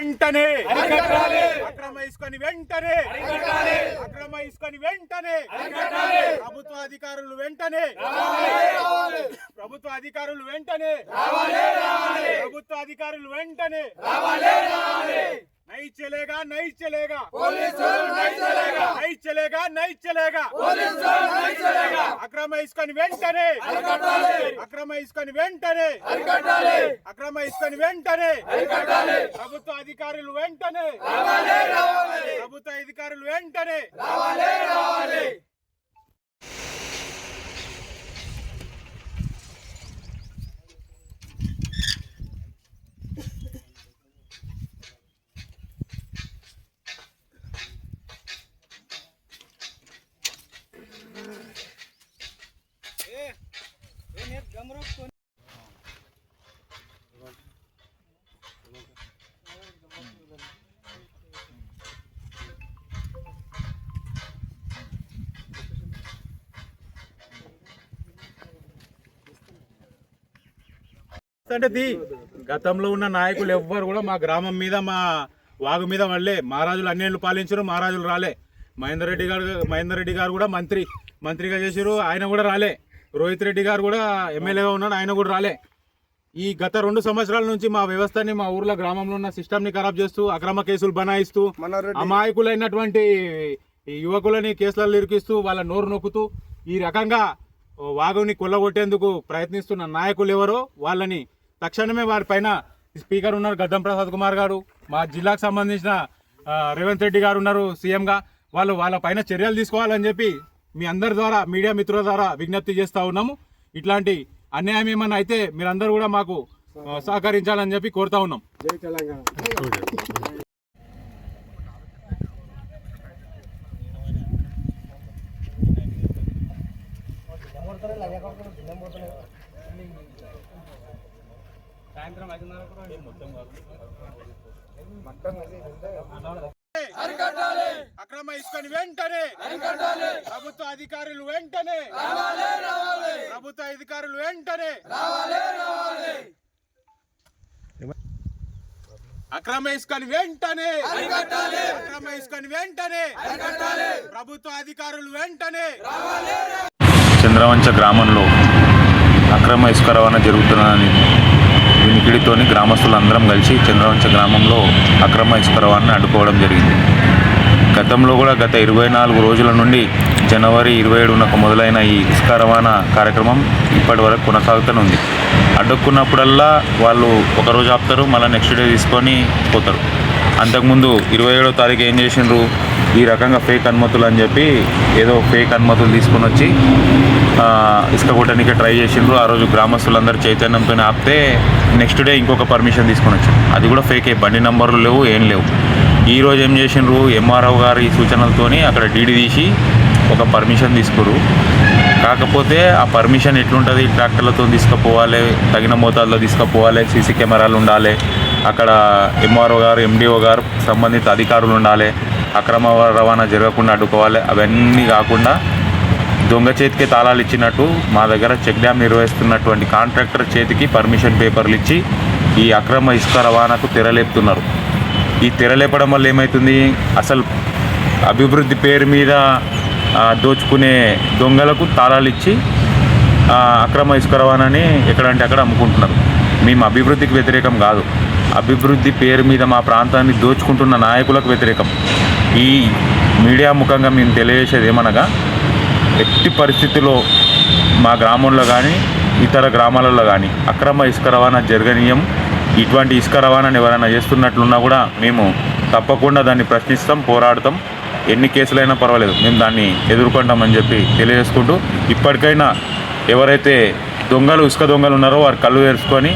వెంటనే. అక్రమ ఇసుకని వెంటనే. అక్రమ ఇసుకని వెంటనే. ప్రభుత్వ అధికారులు వెంటనే. ప్రభుత్వ అధికారులు వెంటనే. ప్రభుత్వ అధికారులు వెంటనే. నై చలేగా నై చలేగా. నై చలేగా. నై చలేగా అక్రమ ఇసుకని వెంటనే. అక్రమ ఇసుకని వెంటనే. అక్రమ ఇసుకని వెంటనే. ప్రభుత్వ అధికారులు వెంటనే. ప్రభుత్వ అధికారులు వెంటనే. అంటే ది గతంలో ఉన్న నాయకులు ఎవ్వరు కూడా మా గ్రామం మీద మా వాగు మీద వాళ్ళే మహారాజులు అన్నేళ్ళు పాలించరు మహారాజులు రాలే. మహేందర్ రెడ్డి గారు మహేందర్ రెడ్డి గారు కూడా మంత్రి మంత్రిగా చేసారు ఆయన కూడా రాలే. రోహిత్ రెడ్డి గారు కూడా ఎమ్మెల్యేగా ఉన్నాడు. ఆయన కూడా రాలే. ఈ గత రెండు సంవత్సరాల నుంచి మా వ్యవస్థని మా ఊర్లో గ్రామంలో ఉన్న సిస్టమ్ని ఖరాబ్ చేస్తూ అక్రమ కేసులు బనాయిస్తూ అమాయకులైనటువంటి ఈ యువకులని కేసులలో ఇరికిస్తూ వాళ్ళ నోరు నొక్కుతూ ఈ రకంగా వాగుని కొల్లగొట్టేందుకు ప్రయత్నిస్తున్న నాయకులు ఎవరో వాళ్ళని తక్షణమే వారిపైన స్పీకర్ ఉన్నారు గద్దం ప్రసాద్ కుమార్ గారు. మా జిల్లాకు సంబంధించిన రేవంత్ రెడ్డి గారు ఉన్నారు సీఎంగా. వాళ్ళు వాళ్ళ పైన చర్యలు తీసుకోవాలని చెప్పి మీ అందరి ద్వారా మీడియా మిత్రుల ద్వారా విజ్ఞప్తి చేస్తూ ఉన్నాము. ఇట్లాంటి అన్యాయం ఏమన్నా అయితే మీరందరూ కూడా మాకు సహకరించాలని చెప్పి కోరుతా ఉన్నాం. ఇసుకని వెంటనే. ప్రభుత్వ అధికారులు వెంటనే. ప్రభుత్వ అధికారులు వెంటనే. అక్రమ ఇసుకని వెంటనే. అక్రమ ఇసుకని వెంటనే. ప్రభుత్వ అధికారులు వెంటనే. చంద్రవంచ గ్రామంలో అక్రమ ఇసుక రవాణా జరుగుతున్నదని వినికిడితోని గ్రామస్తులందరం కలిసి చంద్రవంచ గ్రామంలో అక్రమ ఇసుక రవాణాని అడ్డుకోవడం జరిగింది. గతంలో కూడా గత ఇరవై నాలుగు రోజుల నుండి జనవరి ఇరవై ఏడునకు మొదలైన ఈ ఇసుక రవాణా కార్యక్రమం ఇప్పటి వరకు కొనసాగుతూనే ఉంది. అడ్డుకున్నప్పుడల్లా వాళ్ళు ఒకరోజు ఆపుతారు మళ్ళీ నెక్స్ట్ డే తీసుకొని పోతారు. అంతకుముందు ఇరవై ఏడో తారీఖు ఏం చేసిండ్రు? ఈ రకంగా ఫేక్ అనుమతులు అని చెప్పి ఏదో ఫేక్ అనుమతులు తీసుకొని వచ్చి ఇసుక కొట్టడానికి ట్రై చేసిండ్రు. ఆ రోజు గ్రామస్తులందరూ చైతన్యంతో ఆపితే నెక్స్ట్ డే ఇంకొక పర్మిషన్ తీసుకొని వచ్చారు. అది కూడా ఫేకే బండి నంబర్లు లేవు ఏం లేవు. ఈ రోజు ఏం చేసిండ్రు? ఎంఆర్ఓ గారి సూచనలతోని అక్కడ డీడీ తీసి ఒక పర్మిషన్ తీసుకురు కాకపోతే ఆ పర్మిషన్ ఎట్లుంటుంది? ట్రాక్టర్లతో తీసుకుపోవాలి తగిన మోతాదులో తీసుకుపోవాలి సీసీ కెమెరాలు ఉండాలి అక్కడ ఎంఆర్ఓ గారు ఎండిఓ గారు సంబంధిత అధికారులు ఉండాలి అక్రమ రవాణా జరగకుండా అడ్డుకోవాలి అవన్నీ కాకుండా దొంగ చేతికి తాళాలు ఇచ్చినట్టు మా దగ్గర చెక్ డ్యామ్ నిర్వహిస్తున్నటువంటి కాంట్రాక్టర్ చేతికి పర్మిషన్ పేపర్లు ఇచ్చి ఈ అక్రమ ఇసుక రవాణాకు తెరలేపుతున్నారు. ఈ తెరలేపడం వల్ల ఏమవుతుంది అసలు అభివృద్ధి పేరు మీద దోచుకునే దొంగలకు తాళాలు ఇచ్చి అక్రమ ఇసుక రవాణాని ఎక్కడంటే అక్కడ అమ్ముకుంటున్నారు. మేము అభివృద్ధికి వ్యతిరేకం కాదు. అభివృద్ధి పేరు మీద మా ప్రాంతాన్ని దోచుకుంటున్న నాయకులకు వ్యతిరేకం. ఈ మీడియా ముఖంగా మేము తెలియజేసేది ఏమనగా ఎట్టి పరిస్థితుల్లో మా గ్రామంలో కానీ ఇతర గ్రామాలలో కానీ అక్రమ ఇసుక రవాణా జరగనీయం. ఇటువంటి ఇసుక రవాణాని ఎవరైనా చేస్తున్నట్లున్నా కూడా మేము తప్పకుండా దాన్ని ప్రశ్నిస్తాం పోరాడతాం. ఎన్ని కేసులైనా పర్వాలేదు మేము దాన్ని ఎదుర్కొంటామని చెప్పి తెలియజేసుకుంటూ ఇప్పటికైనా ఎవరైతే దొంగలు ఇసుక దొంగలు ఉన్నారో వారు కళ్ళు తెరుచుకొని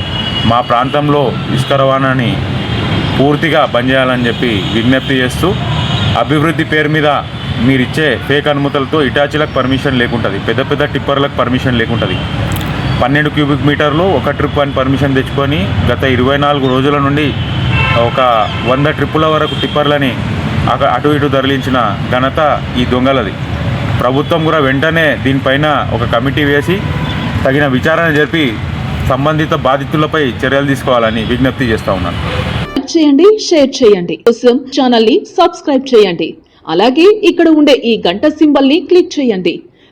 మా ప్రాంతంలో ఇసుక రవాణాని పూర్తిగా బంద్ చేయాలని చెప్పి విజ్ఞప్తి చేస్తూ అభివృద్ధి పేరు మీద మీరిచ్చే ఫేక్ అనుమతులతో ఇటాచీలకు పర్మిషన్ లేకుంటుంది పెద్ద పెద్ద టిప్పర్లకు పర్మిషన్ లేకుంటుంది. పన్నెండు క్యూబిక్ మీటర్లు ఒక ట్రిప్ అని పర్మిషన్ తెచ్చుకొని గత ఇరవై నాలుగు రోజుల నుండి ఒక వంద ట్రిప్పుల వరకు టిప్పర్లని అటు ఇటు తరలించిన ఘనత ఈ దొంగలది. ప్రభుత్వం కూడా వెంటనే దీనిపైన ఒక కమిటీ వేసి తగిన విచారణ జరిపి సంబంధిత బాధితులపై చర్యలు తీసుకోవాలని విజ్ఞప్తి చేస్తా ఉన్నాను. చేయండి షేర్ చేయండి. కోసం ఛానల్ని సబ్స్క్రైబ్ చేయండి. అలాగే ఇక్కడ ఉండే ఈ గంట సింబల్ని క్లిక్ చేయండి.